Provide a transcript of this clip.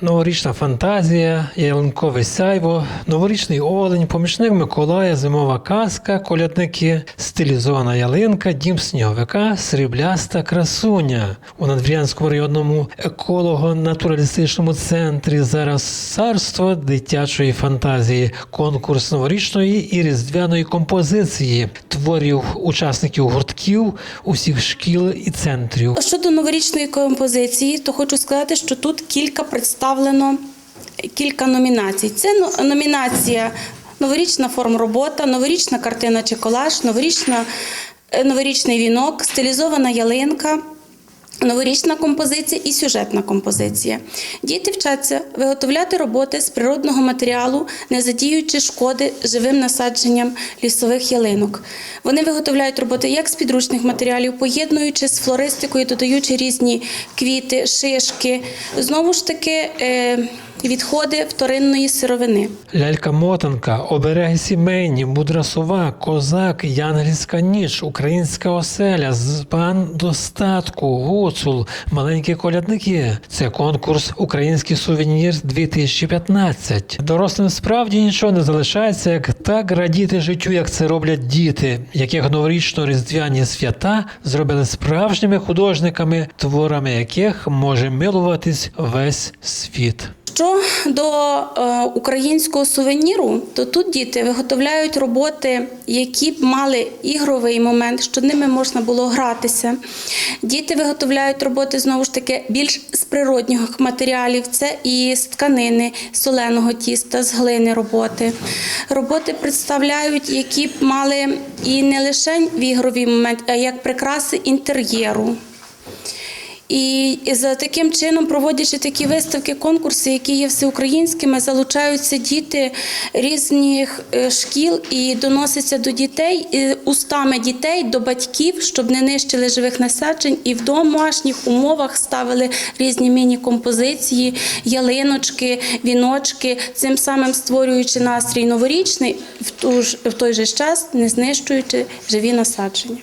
Новорічна фантазія, ялинкове сяйво, новорічний олень, помічник Миколая, зимова казка, колядники, стилізована ялинка, дім сніговика, срібляста красуня. У Надвірянському районному еколого-натуралістичному центрі зараз царство дитячої фантазії, конкурс новорічної і різдвяної композиції, творів учасників гуртків усіх шкіл і центрів. Щодо новорічної композиції, то хочу сказати, що тут кілька представлено кілька номінацій. Це номінація новорічна форм робота, новорічна картина чи колаж, е, новорічний вінок, стилізована ялинка. Новорічна композиція і сюжетна композиція. Діти вчаться виготовляти роботи з природного матеріалу, не задіючи шкоди живим насадженням лісових ялинок. Вони виготовляють роботи як з підручних матеріалів, поєднуючи з флористикою, додаючи різні квіти, шишки. Знову ж таки, е, відходи вторинної сировини. Лялька-мотанка, обереги сімейні, мудра сова, козак, янгельська ніч, українська оселя, збан достатку, гуцул, маленькі колядники. Це конкурс Український сувенір 2015. Дорослим справді нічого не залишається, як так радіти життю, як це роблять діти, яких новорічно-різдвяні свята зробили справжніми художниками, творами яких може милуватись весь світ. Що до е, українського сувеніру, то тут діти виготовляють роботи, які б мали ігровий момент, що ними можна було гратися. Діти виготовляють роботи знову ж таки більш з природних матеріалів. Це і з тканини, соленого тіста, з глини роботи. Роботи представляють, які б мали і не лише в ігровий момент, а як прикраси інтер'єру. І за таким чином, проводячи такі виставки, конкурси, які є всеукраїнськими, залучаються діти різних е, шкіл і доноситься до дітей устами дітей до батьків, щоб не нищили живих насаджень, і в домашніх умовах ставили різні міні-композиції, ялиночки, віночки, цим самим створюючи настрій новорічний, в той же час не знищуючи живі насадження.